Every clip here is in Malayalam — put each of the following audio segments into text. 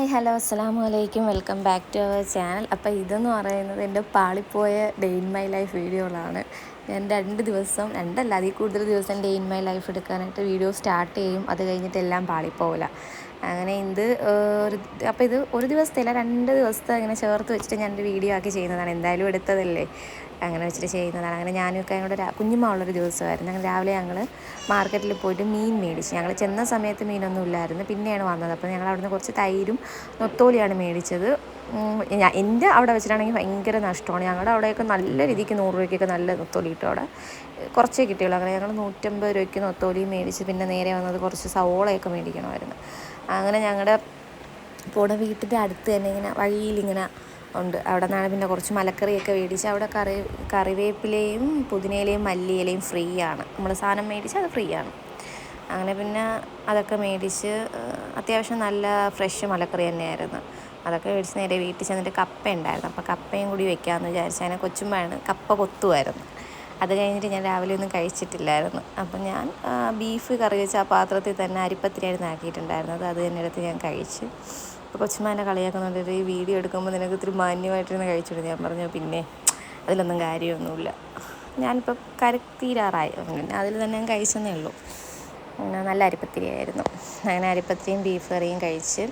ഹായ് ഹലോ അസ്സാം അലൈക്കും welcome back to our channel. അപ്പോൾ ഇതെന്ന് പറയുന്നത് എന്റെ പാളിപ്പോയ ഡേ ഇൻ മൈ ലൈഫ് വീഡിയോകളാണ്. ഞാൻ രണ്ട് ദിവസം രണ്ടല്ല അതിൽ കൂടുതൽ ദിവസം ഡേ ഇൻ മൈ ലൈഫ് എടുക്കാനായിട്ട് വീഡിയോ സ്റ്റാർട്ട് ചെയ്യും. അത് കഴിഞ്ഞിട്ട് എല്ലാം പാളിപ്പോവില്ല. അങ്ങനെ ഇത് ഒരു അപ്പോൾ ഇത് ഒരു ദിവസത്തില്ല രണ്ട് ദിവസത്തെ ഇങ്ങനെ ചേർത്ത് വെച്ചിട്ട് ഞാനൊരു വീഡിയോ ആക്കി ചെയ്യുന്നതാണ്. എന്തായാലും എടുത്തതല്ലേ? അങ്ങനെ വെച്ചിട്ട് ചെയ്യുന്നതാണ്. അങ്ങനെ ഞാനൊക്കെ ഞങ്ങളുടെ കുഞ്ഞുമ്മ ഉള്ളൊരു ദിവസമായിരുന്നു. അങ്ങനെ രാവിലെ ഞങ്ങൾ മാർക്കറ്റിൽ പോയിട്ട് മീൻ മേടിച്ചു ഞങ്ങൾ ചെന്ന സമയത്ത് മീനൊന്നും ഇല്ലായിരുന്നു. പിന്നെയാണ് വന്നത്. അപ്പോൾ ഞങ്ങൾ അവിടുന്ന് കുറച്ച് തൈരും നൊത്തോലിയാണ് മേടിച്ചത്. എന്റെ അവിടെ വെച്ചിട്ടാണെങ്കിൽ ഭയങ്കര നഷ്ടമാണ്. ഞങ്ങളുടെ അവിടെയൊക്കെ നല്ല രീതിക്ക് നൂറ് രൂപയ്ക്കൊക്കെ നല്ല നൊത്തോലി കിട്ടും അവിടെ. കുറച്ചേ കിട്ടിയുള്ളൂ. അങ്ങനെ ഞങ്ങൾ നൂറ്റമ്പത് രൂപയ്ക്ക് നൊത്തോലി മേടിച്ച് പിന്നെ നേരെ വന്നത് കുറച്ച് സവോളയൊക്കെ മേടിക്കണമായിരുന്നു. അങ്ങനെ ഞങ്ങളുടെ പോണ വീട്ടിന്റെ അടുത്ത് തന്നെ ഇങ്ങനെ വഴിയിലിങ്ങനെ ഉണ്ട്. അവിടെ നിന്നാണ് പിന്നെ കുറച്ച് മലക്കറിയൊക്കെ മേടിച്ച് അവിടെ കറി കറിവേപ്പിലയും പുതിനയിലയും മല്ലിയിലയും ഫ്രീ ആണ്. നമ്മൾ സാധനം മേടിച്ച് അത് ഫ്രീ ആണ്. അങ്ങനെ പിന്നെ അതൊക്കെ മേടിച്ച് അത്യാവശ്യം നല്ല ഫ്രഷ് മലക്കറി തന്നെയായിരുന്നു. അതൊക്കെ മേടിച്ച് നേരെ വീട്ടിൽ ചെന്നിട്ട് കപ്പ ഉണ്ടായിരുന്നു. അപ്പോൾ കപ്പയും കൂടി വെക്കാമെന്ന് വിചാരിച്ചു അതിനെ കൊച്ചുമ്പോഴാണ് കപ്പ കൊത്തുമായിരുന്നു അത് കഴിഞ്ഞിട്ട് ഞാൻ രാവിലെ ഒന്നും കഴിച്ചിട്ടില്ലായിരുന്നു. അപ്പം ഞാൻ ബീഫ് കറി വെച്ച് ആ പാത്രത്തിൽ തന്നെ അരിപ്പത്തിരിയായിരുന്നു ആക്കിയിട്ടുണ്ടായിരുന്നത്. അത് തന്നെ എടുത്ത് ഞാൻ കഴിച്ചു. അപ്പോൾ കൊച്ചുമാനെ കളിയാക്കുന്നുണ്ട് ഈ വീഡിയോ എടുക്കുമ്പോൾ നിനക്ക് ഇത്തിരി മാന്യമായിട്ടിരുന്ന് കഴിച്ചിട്ട് ഞാൻ പറഞ്ഞു പിന്നെ അതിലൊന്നും കാര്യമൊന്നുമില്ല. ഞാനിപ്പോൾ കരത്തീരാറായി. അതിൽ തന്നെ ഞാൻ കഴിച്ചെന്നേ ഉള്ളൂ. നല്ല അരിപ്പത്തിരിയായിരുന്നു. അങ്ങനെ അരിപ്പത്തിരിയും ബീഫ് കറിയും കഴിച്ച്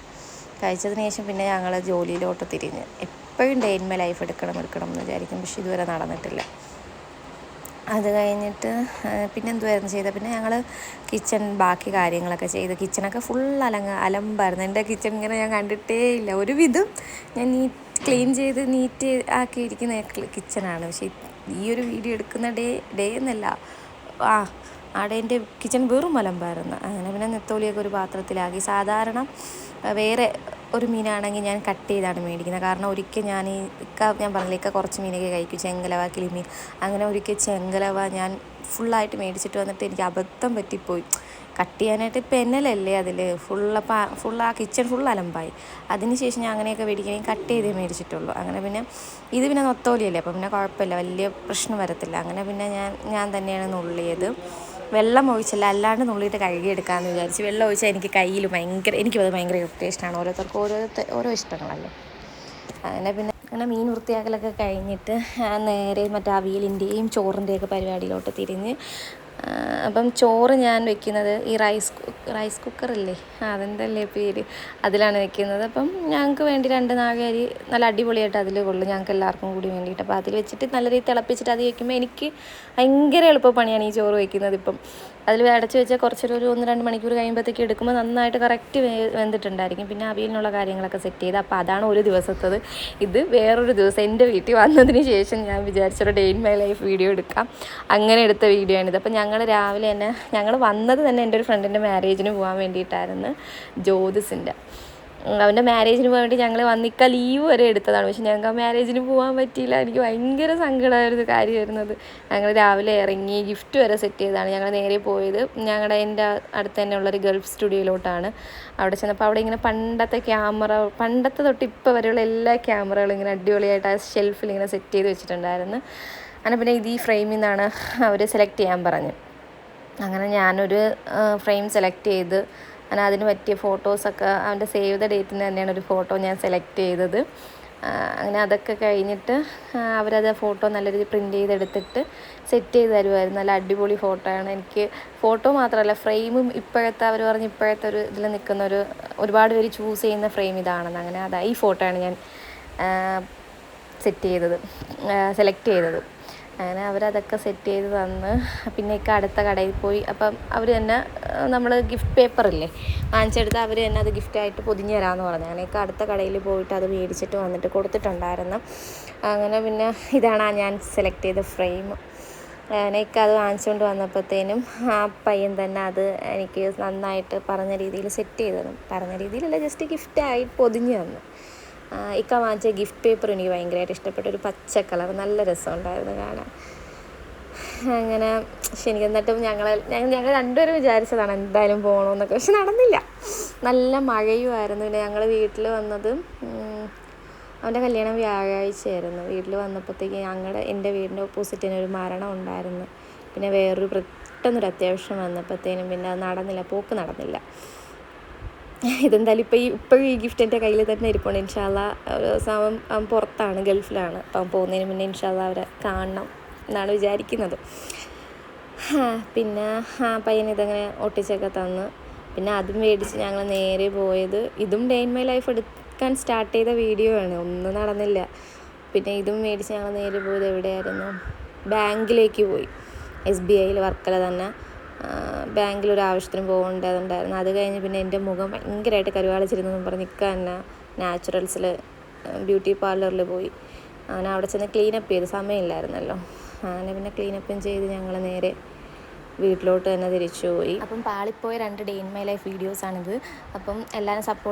കഴിച്ചതിന് ശേഷം പിന്നെ ഞങ്ങൾ ജോലിയിലോട്ട് തിരിഞ്ഞ്. എപ്പോഴും ഡേ ഡെയിൻമേ ലൈഫ് എടുക്കണം എടുക്കണം എന്ന് വിചാരിക്കും. പക്ഷെ ഇതുവരെ നടന്നിട്ടില്ല. അത് കഴിഞ്ഞിട്ട് പിന്നെ എന്തുവായിരുന്നു ചെയ്തത് പിന്നെ ഞങ്ങൾ കിച്ചൺ ബാക്കി കാര്യങ്ങളൊക്കെ ചെയ്ത് കിച്ചണൊക്കെ ഫുൾ അലങ്ങ അലമ്പായിരുന്നു. എന്റെ കിച്ചൺ ഇങ്ങനെ ഞാൻ കണ്ടിട്ടേ ഇല്ല ഒരുവിധം ഞാൻ നീറ്റ് ക്ലീൻ ചെയ്ത് നീറ്റ് ആക്കിയിരിക്കുന്ന കിച്ചണാണ് പക്ഷേ ഈ ഒരു വീഡിയോ എടുക്കുന്ന ഡേ ഡേ എന്നല്ല. ആ അവിടെ എന്റെ കിച്ചൺ വെറും അലമ്പായിരുന്നു. അങ്ങനെ പിന്നെ നെത്തോലിയൊക്കെ ഒരു പാത്രത്തിലാക്കി. സാധാരണ വേറെ ഒരു മീനാണെങ്കിൽ ഞാൻ കട്ട് ചെയ്താണ് മേടിക്കുന്നത്. കാരണം ഒരിക്കൽ ഞാൻ ഈ ഇക്ക ഞാൻ പറഞ്ഞില്ല കുറച്ച് മീനൊക്കെ കഴിക്കും. ചെങ്കലവ കിളിമീൻ. അങ്ങനെ ഒരിക്കൽ ചെങ്കലവ ഞാൻ ഫുള്ളായിട്ട് മേടിച്ചിട്ട് വന്നിട്ട് എനിക്ക് അബദ്ധം പറ്റിപ്പോയി. കട്ട് ചെയ്യാനായിട്ട് പെന്നലല്ലേ അതിൽ ഫുള്ളപ്പോൾ ഫുൾ ആ കിച്ചൺ ഫുൾ അലമ്പായി. അതിനുശേഷം ഞാൻ അങ്ങനെയൊക്കെ മേടിക്കണമെങ്കിൽ കട്ട് ചെയ്തേ മേടിച്ചിട്ടുള്ളൂ. അങ്ങനെ പിന്നെ ഇത് പിന്നെ നൊത്തോലിയല്ലേ? അപ്പം പിന്നെ കുഴപ്പമില്ല. വലിയ പ്രശ്നം വരത്തില്ല. അങ്ങനെ പിന്നെ ഞാൻ ഞാൻ തന്നെയാണ് നുള്ളിയത്. വെള്ളം ഒഴിച്ചല്ല അല്ലാണ്ട് നുള്ളിയിട്ട് കഴുകിയെടുക്കാമെന്ന് വിചാരിച്ച് വെള്ളം ഒഴിച്ചാൽ എനിക്ക് കയ്യിൽ ഭയങ്കര എനിക്കത് ഭയങ്കര ഇഷ്ടമാണ് ഓരോരുത്തർക്കും ഓരോ ഓരോ ഇഷ്ടങ്ങളല്ലേ. അങ്ങനെ പിന്നെ അങ്ങനെ മീൻ വൃത്തിയാക്കലൊക്കെ കഴിഞ്ഞിട്ട് നേരെ മറ്റേ അവിയലിന്റെയും ചോറിന്റെയൊക്കെ പരിപാടിയിലോട്ട് തിരിഞ്ഞ് അപ്പം ചോറ് ഞാൻ വെക്കുന്നത് ഈ റൈസ് റൈസ് കുക്കറില്ലേ? അതെന്തല്ലേ പേര്? അതിലാണ് വെക്കുന്നത്. അപ്പം ഞങ്ങൾക്ക് വേണ്ടി രണ്ട് നാഗരി നല്ല അടിപൊളിയായിട്ട് അതിൽ കൊള്ളു. ഞങ്ങൾക്ക് എല്ലാവർക്കും കൂടി വേണ്ടിയിട്ട്. അപ്പോൾ അതിൽ വെച്ചിട്ട് നല്ല രീതിയിൽ തിളപ്പിച്ചിട്ട് അത് വയ്ക്കുമ്പോൾ എനിക്ക് ഭയങ്കര എളുപ്പപ്പണിയാണ് ഈ ചോറ് വയ്ക്കുന്നത് ഇപ്പം. അതിൽ അടച്ച് വെച്ചാൽ കുറച്ചൊരു ഒരു ഒന്ന് രണ്ട് മണിക്കൂർ കഴിയുമ്പോഴത്തേക്ക് എടുക്കുമ്പോൾ നന്നായിട്ട് കറക്റ്റ് വെന്തിട്ടുണ്ടായിരിക്കും. പിന്നെ അവിയലിനുള്ള കാര്യങ്ങളൊക്കെ സെറ്റ് ചെയ്ത്. അപ്പോൾ അതാണ് ഒരു ദിവസത്തത്. ഇത് വേറൊരു ദിവസം എന്റെ വീട്ടിൽ വന്നതിന് ശേഷം ഞാൻ വിചാരിച്ചൊരു day in my life video എടുക്കാം. അങ്ങനെ എടുത്ത വീഡിയോ ആണിത്. അപ്പോൾ ഞങ്ങൾ രാവിലെ തന്നെ ഞങ്ങൾ വന്നത് തന്നെ എന്റെ ഒരു ഫ്രണ്ടിന്റെ മാരേജിന് പോകാൻ വേണ്ടിയിട്ടായിരുന്നു ജ്യോതിസിന്റെ. അവന്റെ മാരേജിന് വേണ്ടി ഞങ്ങൾ വന്നിക്ക ലീവ് വരെ എടുത്തതാണ്. പക്ഷെ ഞങ്ങൾക്ക് ആ മാരേജിന് പോകാൻ പറ്റിയില്ല. എനിക്ക് ഭയങ്കര സങ്കടമായിരുന്നു കാര്യമായിരുന്നത്. ഞങ്ങൾ രാവിലെ ഇറങ്ങി ഗിഫ്റ്റ് വരെ സെറ്റ് ചെയ്തതാണ്. ഞങ്ങൾ നേരെ പോയത് ഞങ്ങളുടെ എന്റെ അടുത്ത് തന്നെ ഉള്ളൊരു ഗൾഫ് സ്റ്റുഡിയോയിലോട്ടാണ് അവിടെ ചെന്നപ്പോൾ അവിടെ ഇങ്ങനെ പണ്ടത്തെ ക്യാമറ പണ്ടത്തെ തൊട്ട് ഇപ്പോൾ വരെയുള്ള എല്ലാ ക്യാമറകളും ഇങ്ങനെ അടിപൊളിയായിട്ട് ആ ഷെൽഫിൽ ഇങ്ങനെ സെറ്റ് ചെയ്ത് വെച്ചിട്ടുണ്ടായിരുന്നു. അങ്ങനെ പിന്നെ ഇത് ഈ ഫ്രെയിമിൽ നിന്നാണ് അവർ സെലക്ട് ചെയ്യാൻ പറഞ്ഞു അങ്ങനെ ഞാനൊരു ഫ്രെയിം സെലക്ട് ചെയ്ത് അങ്ങനെ അതിന് പറ്റിയ ഫോട്ടോസൊക്കെ അവന്റെ സേവ് ദ ഡേറ്റിന് തന്നെയാണ് ഒരു ഫോട്ടോ ഞാൻ സെലക്ട് ചെയ്തത്. അങ്ങനെ അതൊക്കെ കഴിഞ്ഞിട്ട് അവരത് ഫോട്ടോ നല്ല രീതിയിൽ പ്രിന്റ് ചെയ്തെടുത്തിട്ട് സെറ്റ് ചെയ്ത് തരുമായിരുന്നു നല്ല അടിപൊളി ഫോട്ടോയാണ് എനിക്ക് ഫോട്ടോ മാത്രമല്ല ഫ്രെയിമും ഇപ്പോഴത്തെ അവർ പറഞ്ഞ് ഇപ്പോഴത്തെ ഒരു ഇതിൽ നിൽക്കുന്ന ഒരു ഒരുപാട് പേര് ചൂസ് ചെയ്യുന്ന ഫ്രെയിം ഇതാണെന്ന് അങ്ങനെ അതാ ഈ ഫോട്ടോയാണ് ഞാൻ സെറ്റ് ചെയ്തത് സെലക്ട് ചെയ്തത്. അങ്ങനെ അവരതൊക്കെ സെറ്റ് ചെയ്ത് തന്ന്. പിന്നെ ഇക്ക അടുത്ത കടയിൽ പോയി. അപ്പം അവർ തന്നെ നമ്മൾ ഗിഫ്റ്റ് പേപ്പറില്ലേ വാങ്ങിച്ചെടുത്ത് അവർ തന്നെ അത് ഗിഫ്റ്റായിട്ട് പൊതിഞ്ഞ് തരാമെന്ന് പറഞ്ഞു. അങ്ങനെയൊക്കെ അടുത്ത കടയിൽ പോയിട്ട് അത് മേടിച്ചിട്ട് വന്നിട്ട് കൊടുത്തിട്ടുണ്ടായിരുന്നു. അങ്ങനെ പിന്നെ ഇതാണ് ഞാൻ സെലക്ട് ചെയ്ത ഫ്രെയിം അങ്ങനെയൊക്കെ അത് വാങ്ങിച്ചുകൊണ്ട് വന്നപ്പോഴത്തേനും ആ പയ്യൻ തന്നെ അത് എനിക്ക് നന്നായിട്ട് പറഞ്ഞ രീതിയിൽ സെറ്റ് ചെയ്ത് തന്നു. പറഞ്ഞ രീതിയിലല്ല ജസ്റ്റ് ഗിഫ്റ്റായി പൊതിഞ്ഞ് തന്നു. ഇക്ക വാങ്ങിച്ച ഗിഫ്റ്റ് പേപ്പർ എനിക്ക് ഭയങ്കരമായിട്ട് ഇഷ്ടപ്പെട്ട ഒരു പച്ച കളർ നല്ല രസമുണ്ടായിരുന്നു കാണാൻ. അങ്ങനെ എനിക്ക് എന്നിട്ടും ഞങ്ങൾ ഞങ്ങൾ രണ്ടുപേരും വിചാരിച്ചതാണ് എന്തായാലും പോകണമെന്നൊക്കെ പക്ഷെ നടന്നില്ല. നല്ല മഴയുമായിരുന്നു. പിന്നെ ഞങ്ങൾ വീട്ടിൽ വന്നത് അവന്റെ കല്യാണം വ്യാഴാഴ്ചയായിരുന്നു. വീട്ടിൽ വന്നപ്പോഴത്തേക്ക് ഞങ്ങളുടെ എന്റെ വീടിന്റെ ഓപ്പോസിറ്റിന് ഒരു മരണം ഉണ്ടായിരുന്നു. പിന്നെ വേറൊരു പെട്ടെന്നൊരു അത്യാവശ്യം വന്നപ്പോഴത്തേനും പിന്നെ അത് നടന്നില്ല. പോക്ക് നടന്നില്ല. ഇതെന്തായാലും ഇപ്പോൾ ഈ ഇപ്പോഴും ഈ ഗിഫ്റ്റ് എന്റെ കയ്യിൽ തന്നെ ഇരിപ്പുണ്ട്. ഇൻഷാല്ല ഒരു ദിവസം അവൻ പുറത്താണ് ഗൾഫിലാണ്. അപ്പം പോകുന്നതിന് മുന്നേ ഇൻഷാല്ല അവരെ കാണണം. എന്നാണ് വിചാരിക്കുന്നത്. പിന്നെ ആ പയ്യൻ ഇതങ്ങനെ ഒട്ടിച്ചൊക്കെ തന്ന്. പിന്നെ അതും മേടിച്ച് ഞങ്ങൾ നേരെ പോയത് ഇതും ഡേ മൈ ലൈഫ് എടുക്കാൻ സ്റ്റാർട്ട് ചെയ്ത വീഡിയോ ആണ്. ഒന്നും നടന്നില്ല. പിന്നെ ഇതും മേടിച്ച് ഞങ്ങൾ നേരെ പോയത് എവിടെയായിരുന്നു? ബാങ്കിലേക്ക് പോയി. എസ് ബി ഐയിൽ വർക്കല തന്നെ. ബാങ്കിൽ ഒരു ആവശ്യത്തിന് പോകേണ്ടതുണ്ടായിരുന്നു. അത് കഴിഞ്ഞ് പിന്നെ എന്റെ മുഖം ഭയങ്കരമായിട്ട് കരുവാളിച്ചിരുന്നെന്നും പറഞ്ഞ് നിൽക്കാൻ തന്നെ. നാച്ചുറൽസിൽ ബ്യൂട്ടി പാർലറിൽ പോയി. അങ്ങനെ അവിടെ ചെന്ന് ക്ലീനപ്പ് ചെയ്ത്. സമയമില്ലായിരുന്നല്ലോ. അങ്ങനെ പിന്നെ ക്ലീനപ്പും ചെയ്ത് ഞങ്ങൾ നേരെ വീട്ടിലോട്ട് തന്നെ തിരിച്ചു പോയി. അപ്പം പാളിപ്പോയ രണ്ട് ഡേ ഇൻ മൈ ലൈഫ് വീഡിയോസാണിത് അപ്പം എല്ലാവരും സപ്പോർട്ട്